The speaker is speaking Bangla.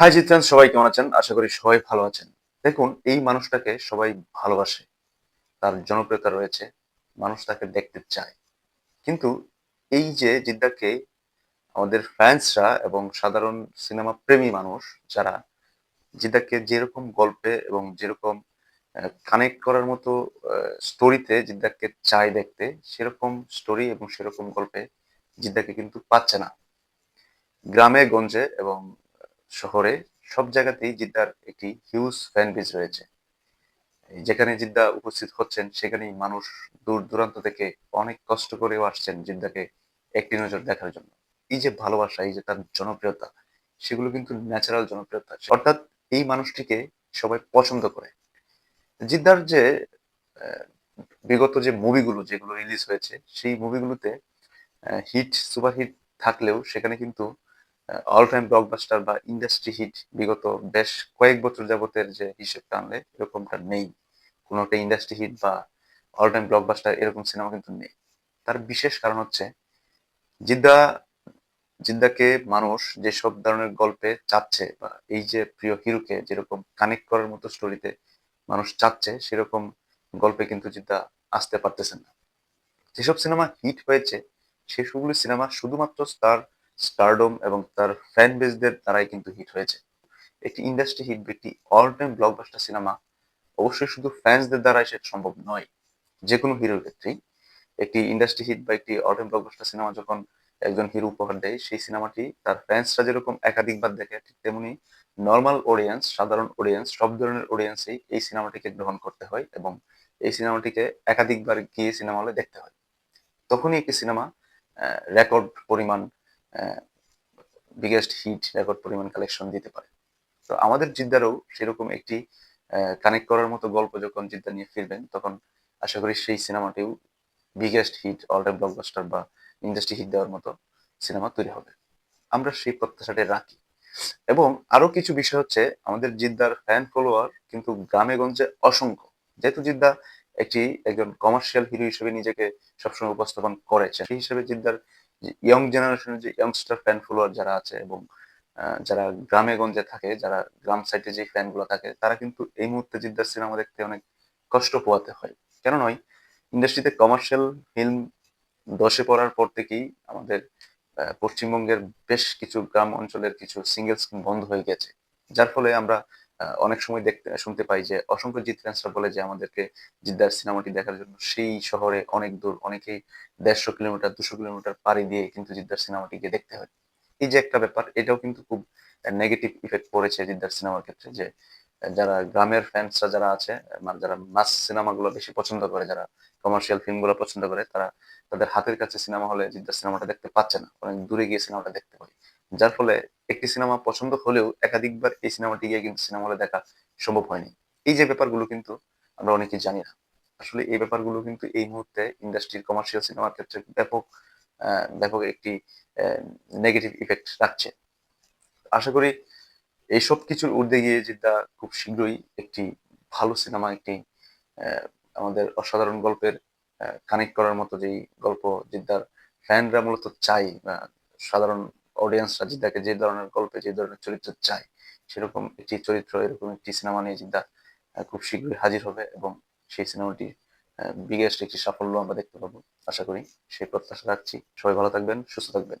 হাই জিতেন সবাই কেমন আছেন? আশা করি সবাই ভালো আছেন। দেখুন, এই মানুষটাকে সবাই ভালোবাসে। তার জনপ্রিয়তা রয়েছে, মানুষ তাকে দেখতে চায়। কিন্তু এই যে জিদ্দাকে আমাদের ফ্যান্সরা এবং সাধারণ সিনেমা প্রেমী মানুষ, যারা জিদ্দাকে যেরকম গল্পে এবং যেরকম কানেক্ট করার মতো স্টোরিতে জিদ্দাকে চায় দেখতে, সেরকম স্টোরি এবং সেরকম গল্পে জিদ্দাকে কিন্তু পাচ্ছে না। গ্রামে, গঞ্জে এবং শহরে সব জায়গাতেই জিদ্দার একটি হিউজ ফ্যান বেজ রয়েছে যেখানে জিদ্দা উপস্থিত হচ্ছেন, সেখানেই মানুষ দূর দূরান্ত থেকে অনেক কষ্ট করেও আসছেন জিদ্দাকে একটি নজর দেখার জন্য। এই যে ভালোবাসা, এই যে তার জনপ্রিয়তা, সেগুলো কিন্তু ন্যাচারাল জনপ্রিয়তা। অর্থাৎ এই মানুষটিকে সবাই পছন্দ করে। জিদ্দার যে বিগত যে মুভিগুলো যেগুলো রিলিজ হয়েছে, সেই মুভিগুলোতে হিট সুপারহিট থাকলেও সেখানে কিন্তু অল টাইম ব্লকবাস্টার বা ইন্ডাস্ট্রি হিট বিগত বেশ কয়েক বছর যাবতের যে হিসেবটা আনলে এরকমটা নেই। কোনো একটা ইন্ডাস্ট্রি হিট বা অল টাইম ব্লকবাস্টার এরকম সিনেমা কিন্তু নেই। তার বিশেষ কারণ হচ্ছে, জিদ্দা, জিদ্দাকে মানুষ যেসব ধরনের গল্পে চাচ্ছে বা এই যে প্রিয় হিরোকে যেরকম কানেক্ট করার মতো স্টোরিতে মানুষ চাচ্ছে, সেরকম গল্পে কিন্তু জিদ্দা আসতে পারতেছেন না। যেসব সিনেমা হিট হয়েছে, সেসবগুলো সিনেমা শুধুমাত্র তার স্টারডম এবং তার ফ্যান বেসদের দ্বারাই কিন্তু হিট হয়েছে। একটি ইন্ডাস্ট্রি হিট একটি অল টাইম ব্লকবাস্টার সিনেমা অবশ্যই শুধু ফ্যান্সদের দ্বারাই সেটা সম্ভব নয় যে কোনো হিরোর ক্ষেত্রেই। একটি ইন্ডাস্ট্রি হিট বা একটি অল টাইম ব্লকবাস্টার সিনেমা যখন একজন হিরো উপহার দেয়, সেই সিনেমাটি তার ফ্যান্সরা যেরকম একাধিকবার দেখে, ঠিক তেমনি নর্মাল অডিয়েন্স সাধারণ অডিয়েন্স সব ধরনের অডিয়েন্সেই এই সিনেমাটিকে গ্রহণ করতে হয় এবং এই সিনেমাটিকে একাধিকবার গিয়ে সিনেমা হলে দেখতে হয়। তখনই একটি সিনেমা রেকর্ড পরিমাণ বিগেস্ট হিট রেকর্ড পরিমাণ কালেকশন দিতে পারে। তো আমাদের জিদ্দারও সেরকম একটি কানেক্ট করার মতো গল্প যখন জিদ্দা নিয়ে ফিরবেন, তখন আশা করি সেই সিনেমাটিও biggest hit all time blockbuster বা ইন্ডাস্ট্রি হিট দেওয়ার মতো সিনেমা তৈরি হবে। আমরা সেই প্রত্যাশাটি রাখি। এবং আরও কিছু বিষয় হচ্ছে, আমাদের জিদ্দার ফ্যান ফলোয়ার কিন্তু গ্রামে গঞ্জে অসংখ্য। যেহেতু জিদ্দা একটি একজন কমার্শিয়াল হিরো হিসেবে নিজেকে সবসময় উপস্থাপন করেছে সেই হিসেবে জিদ্দার ইয়ং জেনারেশনের যে ইয়ংস্টার ফ্যান ফলোয়ার যারা আছে এবং যারা গ্রামে গঞ্জে থাকে, যারা গ্রাম সাইডে যে ফ্যানগুলো থাকে, তারা কিন্তু এই মুহূর্তে জিদ্দার সিনেমা দেখতে অনেক কষ্ট পোয়াতে হয়। কেন নয়? ইন্ডাস্ট্রিতে কমার্শিয়াল ফিল্ম দশে পড়ার পর থেকেই আমাদের পশ্চিমবঙ্গের বেশ কিছু গ্রাম অঞ্চলের কিছু সিঙ্গেল স্ক্রিন বন্ধ হয়ে গেছে। যার ফলে আমরা অনেক সময় দেখতে, শুনতে পাই যে অসংখ্য জিৎ ফ্যান্সরা বলে যে আমাদেরকে জিদ্দার সিনেমাটি দেখার জন্য সেই শহরে অনেক দূর, অনেকেই দেড়শো কিলোমিটার, দুশো কিলোমিটার পাড়ি দিয়ে কিন্তু জিদ্দার সিনেমাটি গিয়ে দেখতে হয়। এই যে একটা ব্যাপার, এটাও কিন্তু খুব নেগেটিভ ইফেক্ট পড়েছে জিদ্দার সিনেমার ক্ষেত্রে যে যারা গ্রামের ফ্যান্সরা যারা আছে মানে যারা মাস সিনেমাগুলো বেশি পছন্দ করে, যারা কমার্শিয়াল ফিল্মগুলো পছন্দ করে, তারা তাদের হাতের কাছে সিনেমা হলে জিদ্দার সিনেমাটা দেখতে পাচ্ছে না। অনেক দূরে গিয়ে সিনেমাটা দেখতে হয়। যার ফলে একটি সিনেমা পছন্দ হলেও একাধিকবার এই সিনেমাটি গিয়ে কিন্তু সিনেমা হলে দেখা সম্ভব হয়নি। এই যে ব্যাপারগুলো কিন্তু আমরা অনেকেই জানি না। আসলে এই ব্যাপারগুলো কিন্তু এই মুহূর্তে ইন্ডাস্ট্রির কমার্শিয়াল সিনেমার ক্ষেত্রে ব্যাপক ব্যাপক একটি নেগেটিভ ইফেক্ট রাখছে। আশা করি এইসব কিছুর ঊর্ধ্বে গিয়ে জিদ্দা খুব শীঘ্রই একটি ভালো সিনেমা, একটি আমাদের অসাধারণ গল্পের কানেক্ট করার মতো যেই গল্প জিদ্দার ফ্যানরা মূলত চাই সাধারণ অডিয়েন্সরা জিদ্দাকে যে ধরনের গল্পে, যে ধরনের চরিত্র চাই সেরকম একটি চরিত্র, এরকম একটি সিনেমা নিয়ে জিদ্দা খুব শীঘ্রই হাজির হবে এবং সেই সিনেমাটি বিগেস্ট একটি সাফল্য আমরা দেখতে পাবো। আশা করি সেই প্রত্যাশা রাখছি। সবাই ভালো থাকবেন, সুস্থ থাকবেন।